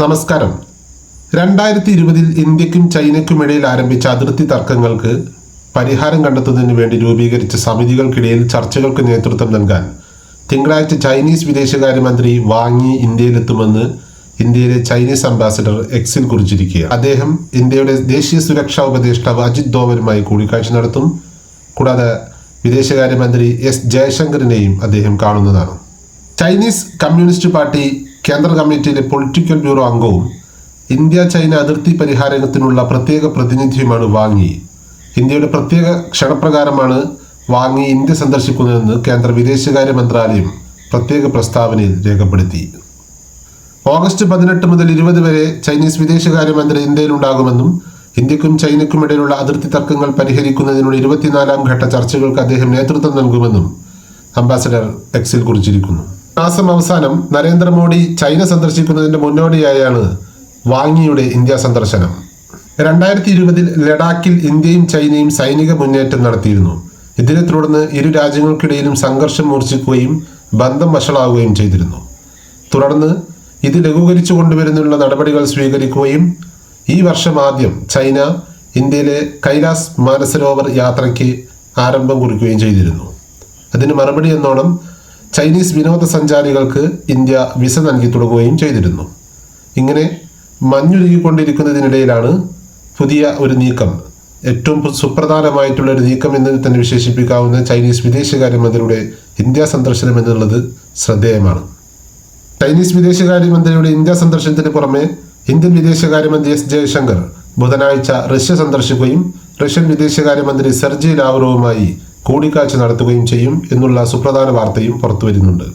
നമസ്കാരം. രണ്ടായിരത്തി ഇരുപതിൽ ഇന്ത്യക്കും ചൈനയ്ക്കുമിടയിൽ ആരംഭിച്ച അതിർത്തി തർക്കങ്ങൾക്ക് പരിഹാരം കണ്ടെത്തുന്നതിന് വേണ്ടി രൂപീകരിച്ച സമിതികൾക്കിടയിൽ ചർച്ചകൾക്ക് നേതൃത്വം നൽകാൻ തിങ്കളാഴ്ച ചൈനീസ് വിദേശകാര്യമന്ത്രി വാങ്ങി ഇന്ത്യയിലെത്തുമെന്ന് ഇന്ത്യയിലെ ചൈനീസ് അംബാസിഡർ എക്സിൽ കുറിച്ചിരിക്കുക. അദ്ദേഹം ഇന്ത്യയുടെ ദേശീയ സുരക്ഷാ ഉപദേഷ്ടാവ് അജിത് ദോവലുമായി കൂടിക്കാഴ്ച നടത്തും. കൂടാതെ വിദേശകാര്യമന്ത്രി എസ് ജയശങ്കറിനെയും അദ്ദേഹം കാണുന്നതാണ്. ചൈനീസ് കമ്മ്യൂണിസ്റ്റ് പാർട്ടി കേന്ദ്ര കമ്മിറ്റിയിലെ പൊളിറ്റിക്കൽ ബ്യൂറോ അംഗവും ഇന്ത്യ ചൈന അതിർത്തി പരിഹാരത്തിനുള്ള പ്രത്യേക പ്രതിനിധിയുമാണ് വാങ്ങി. ഇന്ത്യയുടെ പ്രത്യേക ക്ഷണപ്രകാരമാണ് വാങ്ങി ഇന്ത്യ സന്ദർശിക്കുന്നതെന്ന് കേന്ദ്ര വിദേശകാര്യ മന്ത്രാലയം പ്രത്യേക പ്രസ്താവനയിൽ രേഖപ്പെടുത്തി. ഓഗസ്റ്റ് പതിനെട്ട് മുതൽ ഇരുപത് വരെ ചൈനീസ് വിദേശകാര്യമന്ത്രി ഇന്ത്യയിലുണ്ടാകുമെന്നും ഇന്ത്യക്കും ചൈനയ്ക്കും ഇടയിലുള്ള അതിർത്തി തർക്കങ്ങൾ പരിഹരിക്കുന്നതിനുള്ള ഇരുപത്തിനാലാം ഘട്ട ചർച്ചകൾക്ക് അദ്ദേഹം നേതൃത്വം നൽകുമെന്നും അംബാസഡർ എക്സിൽ കുറിച്ചിരിക്കുന്നു. മാസം അവസാനം നരേന്ദ്രമോദി ചൈന സന്ദർശിക്കുന്നതിന്റെ മുന്നോടിയായാണ് വാങ്ങിയുടെ ഇന്ത്യ സന്ദർശനം. രണ്ടായിരത്തി ഇരുപതിൽ ലഡാക്കിൽ ഇന്ത്യയും ചൈനയും സൈനിക മുന്നേറ്റം നടത്തിയിരുന്നു. ഇതിനെ തുടർന്ന് ഇരു രാജ്യങ്ങൾക്കിടയിലും സംഘർഷം മൂർച്ഛിക്കുകയും ബന്ധം വഷളാവുകയും ചെയ്തിരുന്നു. തുടർന്ന് ഇത് ലഘൂകരിച്ചു കൊണ്ടുവരുന്നുള്ള നടപടികൾ സ്വീകരിക്കുകയും ഈ വർഷം ആദ്യം ചൈന ഇന്ത്യയിലെ കൈലാസ് മാനസരോവർ യാത്രയ്ക്ക് ആരംഭം കുറിക്കുകയും ചെയ്തിരുന്നു. അതിന് മറുപടി എന്നോണം ചൈനീസ് വിനോദസഞ്ചാരികൾക്ക് ഇന്ത്യ വിസ നൽകി തുടങ്ങുകയും ചെയ്തിരുന്നു. ഇങ്ങനെ മഞ്ഞുരുകിക്കൊണ്ടിരിക്കുന്നതിനിടയിലാണ് പുതിയ ഒരു നീക്കം. ഏറ്റവും സുപ്രധാനമായിട്ടുള്ള ഒരു നീക്കം എന്ന് തന്നെ വിശേഷിപ്പിക്കാവുന്ന ചൈനീസ് വിദേശകാര്യമന്ത്രിയുടെ ഇന്ത്യ സന്ദർശനം എന്നുള്ളത് ശ്രദ്ധേയമാണ്. ചൈനീസ് വിദേശകാര്യമന്ത്രിയുടെ ഇന്ത്യ സന്ദർശനത്തിന് പുറമെ ഇന്ത്യൻ വിദേശകാര്യമന്ത്രി എസ് ജയശങ്കർ ബുധനാഴ്ച റഷ്യ സന്ദർശിക്കുകയും റഷ്യൻ വിദേശകാര്യമന്ത്രി സെർജി ലാവ്റോവുമായി കൂടിക്കാഴ്ച നടത്തുകയും ചെയ്യും എന്നുള്ള സുപ്രധാന വാർത്തയും പുറത്തുവരുന്നുണ്ട്.